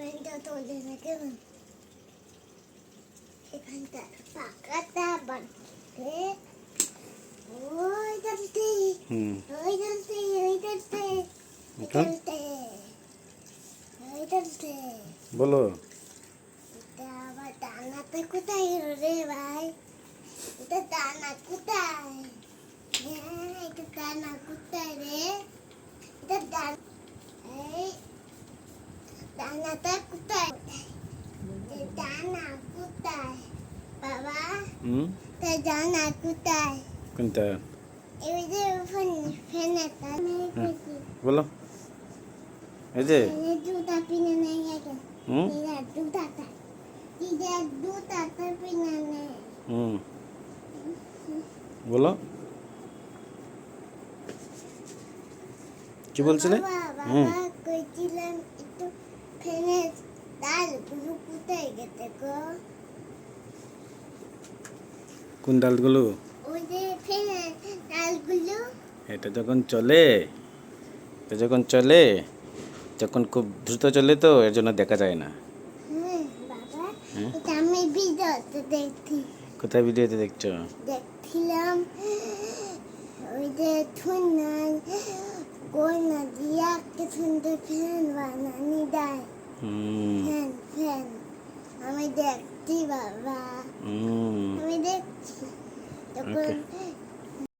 ফ্যানটা তোলে না কেমন এখানটা পাকাটা বাড়তে ওই ডালতে হুম ওই ডালতে ওই ডালতে ওই এখন? ডালতে ওই ডালতে বলো এটা আবার দানাটা কোথায় গেল রে ভাই এটা দানা কোথায় হ্যাঁ এটা দানা কোথায় রে এটা দানা এই দানাটা কোথায় এটা কোথায় বাবা হুম এটা দানা কোথায় কোনটা এই যে ফোন ফ্যানটা বলো এই যে দুটা পিনে নেই গেছে হুম দিদা দিদা দুটাটা পিনে নেই হুম বলো কি বলছিলে হুম কইছিলাম একটু ফ্যানের ডালগুলো কোথায় গেছে গো কোন ডালগুলো? ওই যে ফ্যানের ডালগুলো। এটা যখন চলে এটা যখন চলে যখন খুব দ্রুত চলে তো এর জন্য দেখা যায় না। হ্যাঁ? আমি ভিডিওতে দেখছি। কোথায় ভিডিওতে দেখছ? দেখছিলাম ওই যে থুনার কোনা দিয়া কে সুন্দর ফ্যান বানানি দেয় হুম ফ্যান ফ্যান আমি দেখছি বাবা। আমি দেখছি। তখন